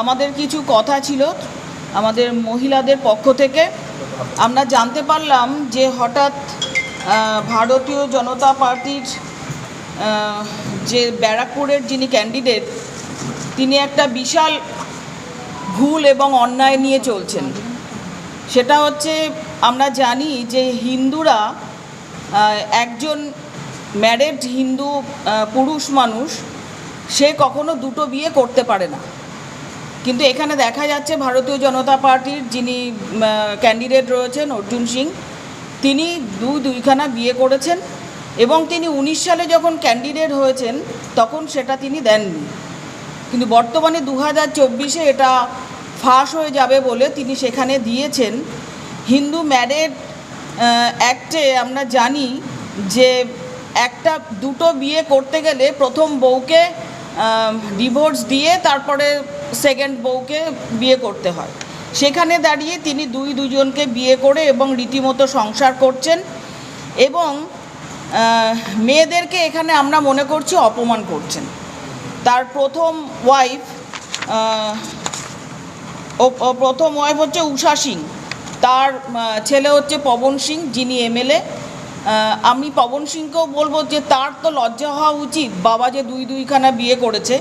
আমাদের কিছু কথা ছিল আমাদের মহিলাদের পক্ষ থেকে। আমরা জানতে পারলাম যে হঠাৎ ভারতীয় জনতা পার্টির যে ব্যারাকপুরের যিনি ক্যান্ডিডেট, তিনি একটা বিশাল ভুল এবং অন্যায় নিয়ে চলছেন। সেটা হচ্ছে আমরা জানি যে হিন্দুরা একজন ম্যারেড হিন্দু পুরুষ মানুষ, সে কখনো দুটো বিয়ে করতে পারে না। কিন্তু এখানে দেখা যাচ্ছে ভারতীয় জনতা পার্টির যিনি ক্যান্ডিডেট রয়েছেন অর্জুন সিং, তিনি দুই দুইখানা বিয়ে করেছেন এবং তিনি উনিশ সালে যখন ক্যান্ডিডেট হয়েছেন, তখন সেটা তিনি দেননি। কিন্তু বর্তমানে দু হাজার চব্বিশে এটা ফাঁস হয়ে যাবে বলে তিনি সেখানে দিয়েছেন। হিন্দু ম্যারেড অ্যাক্টে আমরা জানি যে একটা, দুটো বিয়ে করতে গেলে প্রথম বউকে ডিভোর্স দিয়ে তারপরে সেকেন্ড বউকে বিয়ে করতে হয়। সেখানে দাঁড়িয়ে তিনি দুই দুজনকে বিয়ে করে এবং রীতিমতো সংসার করছেন এবং মেয়েদেরকে এখানে আমরা মনে করছি অপমান করছেন। তার প্রথম ওয়াইফ প্রথম ওয়াইফ হচ্ছে উষা সিং। তার ছেলে হচ্ছে পবন সিং, যিনি এমএলএ আমি পবন সিংকেও বলব যে তার তো লজ্জা হওয়া উচিত। বাবা যে দুই দুইখানা বিয়ে করেছে।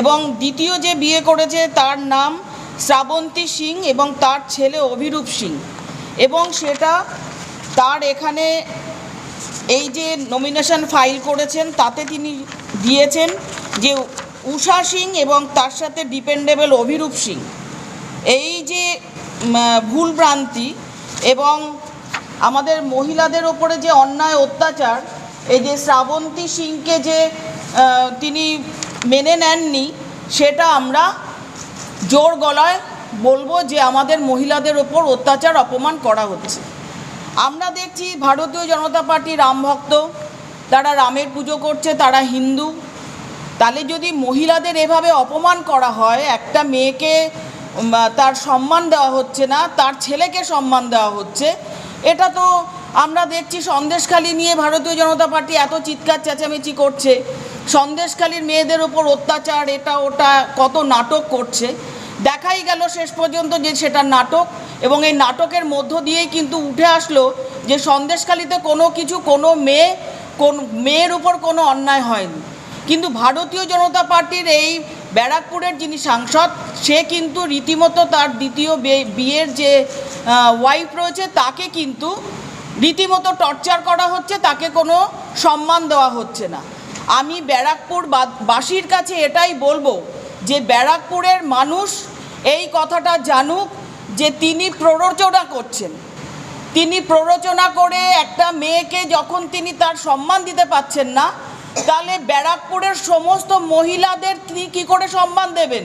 এবং দ্বিতীয় যে বিয়ে করেছে তার নাম শ্রাবন্তী সিং এবং তার ছেলে অভিরূপ সিং। এবং সেটা তার এখানে এই যে নমিনেশন ফাইল করেছেন, তাতে তিনি দিয়েছেন যে উষা সিং এবং তার সাথে ডিপেন্ডেবল অভিরূপ সিং। এই যে ভুলভ্রান্তি এবং আমাদের মহিলাদের ওপরে যে অন্যায় অত্যাচার এই যে শ্রাবন্তী সিংকে যে তিনি মেনে নেননি, সেটা আমরা জোর গলায় বলব যে আমাদের মহিলাদের ওপর অত্যাচার, অপমান করা হচ্ছে। আমরা দেখছি ভারতীয় জনতা পার্টি রামভক্ত তারা রামের পুজো করছে, তারা হিন্দু। তাহলে যদি মহিলাদের এভাবে অপমান করা হয়, একটা মেয়েকে তার সম্মান দেওয়া হচ্ছে না, তার ছেলেকে সম্মান দেওয়া হচ্ছে, এটা তো আমরা দেখছি সন্দেশখালি নিয়ে ভারতীয় জনতা পার্টি এত চিৎকার, চেঁচামেচি করছে। সন্দেশখালির মেয়েদের ওপর অত্যাচার, এটা, ওটা, কত নাটক করছে। দেখাই গেল শেষ পর্যন্ত যে সেটা নাটক এবং এই নাটকের মধ্য দিয়েই কিন্তু উঠে আসলো যে সন্দেশখালিতে কোনো কিছু, কোনো মেয়ে, কোন, মেয়ের উপর কোনো অন্যায় হয়নি। কিন্তু ভারতীয় জনতা পার্টির এই ব্যারাকপুরের যিনি সাংসদ, সে কিন্তু রীতিমতো তার দ্বিতীয় বিয়ের যে ওয়াইফ রয়েছে, তাকে কিন্তু রীতিমতো টর্চার করা হচ্ছে, তাকে কোনো সম্মান দেওয়া হচ্ছে না। আমি ব্যারাকপুর বাসীর কাছে এটাই বলব যে ব্যারাকপুরের মানুষ এই কথাটা জানুক যে তিনি প্ররোচনা করছেন। তিনি প্ররোচনা করে একটা মেয়েকে যখন তিনি তার সম্মান দিতে পাচ্ছেন না, তাহলে ব্যারাকপুরের সমস্ত মহিলাদের তিনি কী করে সম্মান দেবেন?